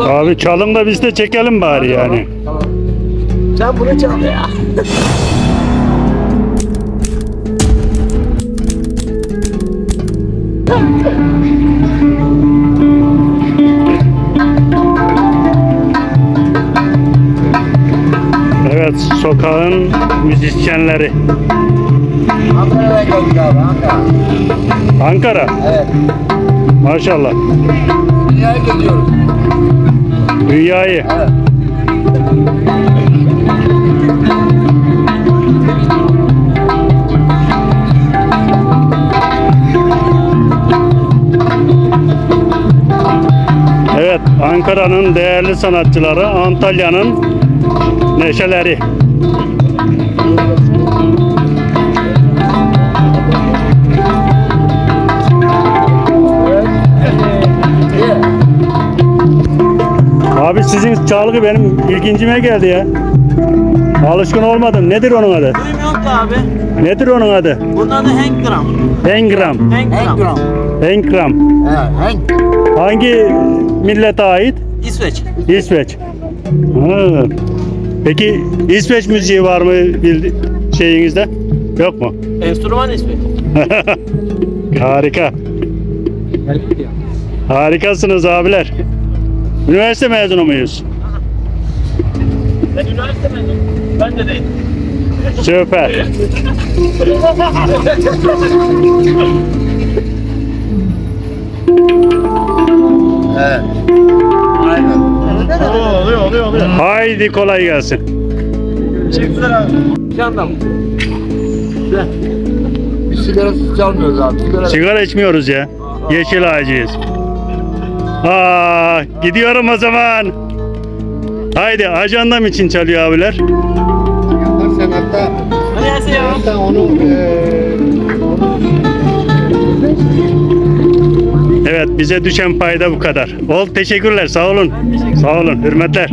Abi çalın da biz de çekelim bari yani. Tamam. Sen bunu çal ya. Evet sokağın müzisyenleri. Ankara'ya geldik abi Ankara. Ankara. Evet. Maşallah. Dünyaya geziyoruz. Dünyayı. Evet. Evet Ankara'nın değerli sanatçıları, Antalya'nın neşeleri. Abi sizin çalgı benim ilgincime geldi ya. Alışkın olmadım. Nedir onun adı? Duymuyorum ki abi. Nedir onun adı? Bunun adı Hangram. Engram. Hangram. Enkram. Enkram. Evet. Henk. Hangi millete ait? İsveç. İsveç. Ha. Peki İsveç müziği var mı bildi şeyinizde? Yok mu? Enstrüman ismi. Harika. Harikasınız abiler. Üniversite mezunu muyuz? Ben üniversite mezunum. Ben de değilim. Süper. Evet. Aynen. oluyor oluyor oluyor. Haydi kolay gelsin. Teşekkürler abi. Canım. Biz sigarasız çalmıyoruz abi. Sigara. Sigara içmiyoruz ya. Yeşil ağacıyız. Aa, gidiyorum o zaman. Haydi ajandam için çalıyor abiler. Sen hatta hatta onu Evet bize düşen payda bu kadar. Ol teşekkürler sağ olun. Sağ olun hürmetler.